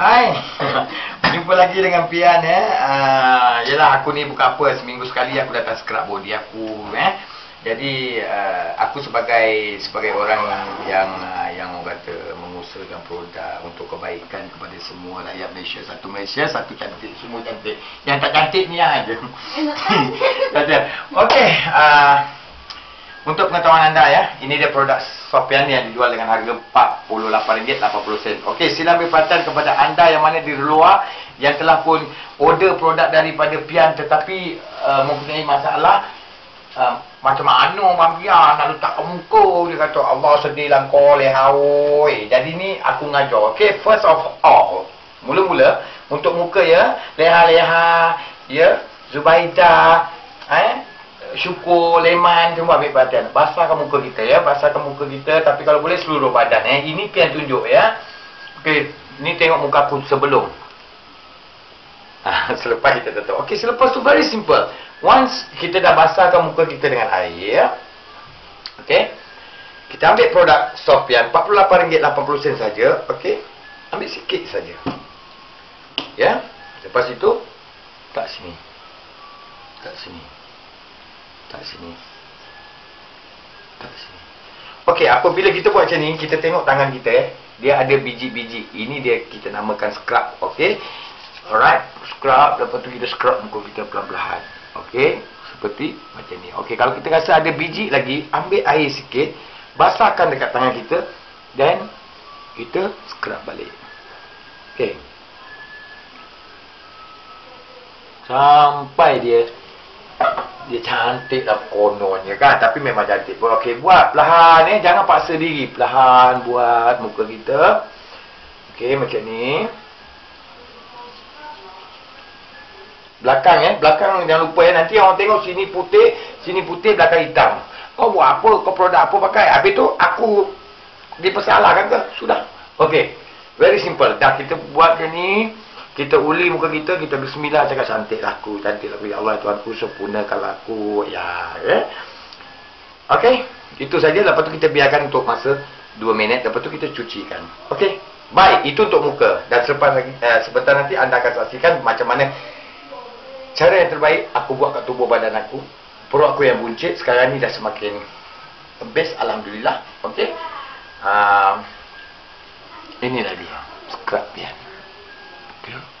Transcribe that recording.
Hai. Jumpa lagi dengan Pian eh. Uh, yalah aku ni bukan apa seminggu sekali aku datang scrub body aku eh. Jadi uh, aku sebagai sebagai orang yang uh, yang orang kata mengusahakan produk untuk kebaikan kepada semua rakyat Malaysia. Satu Malaysia, satu cantik, semua cantik. Yang tak cantik ni aja. Okey, uh, untuk pengetahuan anda ya, ini dia produk Sofian yang dijual dengan harga RM48.80. Okey, sila ambil perhatian kepada anda yang mana di luar yang telah pun order produk daripada Pian tetapi uh, mempunyai masalah uh, macam mana Bang Pian nak letak ke muka dia kata Allah sedih lah kau lehawoi. Jadi ni aku ngajar. Okey, first of all, mula-mula untuk muka ya, leha-leha ya, Zubaidah eh syukur, leman semua ambil perhatian. Basahkan muka kita ya, basahkan muka kita tapi kalau boleh seluruh badan eh. Ini pian tunjuk ya. Okey, ni tengok muka aku sebelum. Ah, selepas kita tutup. Okey, selepas tu very simple. Once kita dah basahkan muka kita dengan air, okey. Kita ambil produk Sofian RM48.80 saja, okey. Ambil sikit saja. Ya. Lepas itu tak sini. Tak sini. Tak sini. Tak sini. Okey, apabila kita buat macam ni, kita tengok tangan kita eh. Dia ada biji-biji. Ini dia kita namakan scrub, okey. Alright, scrub lepas tu kita scrub muka kita pelan-pelan. Okey, seperti macam ni. Okey, kalau kita rasa ada biji lagi, ambil air sikit, basahkan dekat tangan kita dan kita scrub balik. Okey. Sampai dia dia cantik lah kononnya kan? Tapi memang cantik pun. Okey buat perlahan eh. Jangan paksa diri. Perlahan buat muka kita. Okey macam ni. Belakang eh. Belakang jangan lupa eh. Nanti orang tengok sini putih sini putih belakang hitam. Kau buat apa? Kau produk apa pakai? Habis tu aku dipersalahkan ke? Sudah. Okey. Very simple. Dah kita buat macam ni kita uli muka kita, kita bismillah cakap cantik laku, cantik laku. Ya Allah Tuhan ku sempurnakan laku. Ya, ya. Okey, itu saja. Lepas tu kita biarkan untuk masa 2 minit. Lepas tu kita cucikan. Okey, baik. Itu untuk muka. Dan selepas lagi, eh, sebentar nanti anda akan saksikan macam mana cara yang terbaik aku buat kat tubuh badan aku. Perut aku yang buncit sekarang ni dah semakin best. Alhamdulillah. Okey. Uh, inilah dia. Scrub dia. Yeah.